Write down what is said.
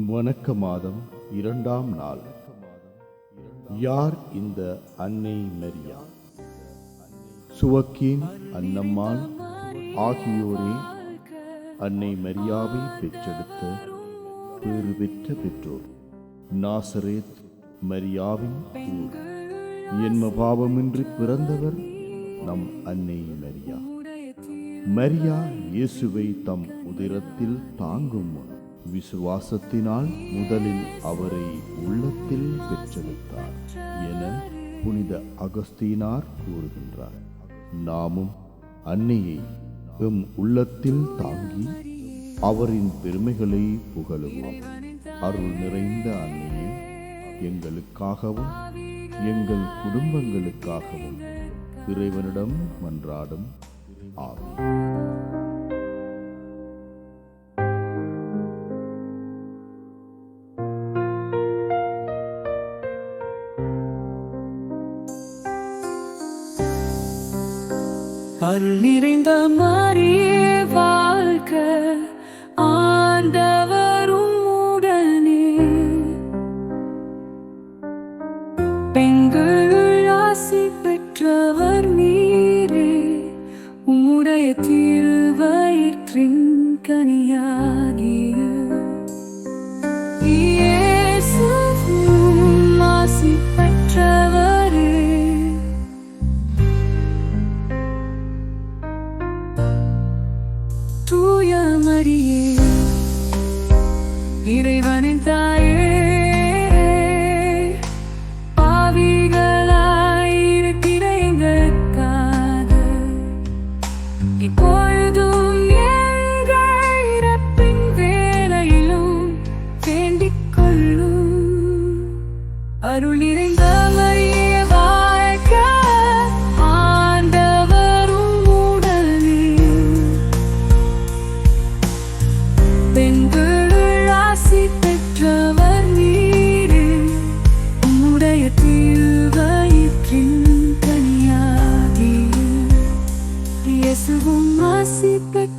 வணக்க மாதம் இரண்டாம் நாள். யார் இந்த அன்னை மரியா? சுவக்கீன் அன்னம்மாள் ஆகியோரே அன்னை மரியாவை பெற்றெடுத்த பேறு பெற்ற பெற்றோர். நாசரேத் மரியாவின் ஊர். என்ம பாவமின்றி பிறந்தவர் நம் அன்னை மரியா. மரியா இயேசுவை தம் உதிரத்தில் தாங்கும் முன் விசுவாசத்தினால் முதலில் அவரை உள்ளத்தில் பெற்றெடுத்தார் என புனித அகஸ்தீனார் கூறுகின்றார். நாமும் அன்னையை எம் உள்ளத்தில் தாங்கி அவரின் பெருமைகளை புகழுவோம். அருள் நிறைந்த அன்னையை எங்களுக்காகவும் எங்கள் குடும்பங்களுக்காகவும் இறைவனிடம் மன்றாடும். ஆகும் அருள் நிறைந்த மரியே வாழ்க. ஆண்டவரும் உடனே பெண்கள் ஆசி பெற்றவர் நீரே. உடைய திருவயிற்றின் கனியாகிய தூய இறைவனின் தாயே பாவிகளாயிருக்கிற எங்களுக்காக இப்பொழுதும் இறப்பின் வேளையிலும் வேண்டிக் கொள்ளும். அருள் நிறைந்த மரியே secret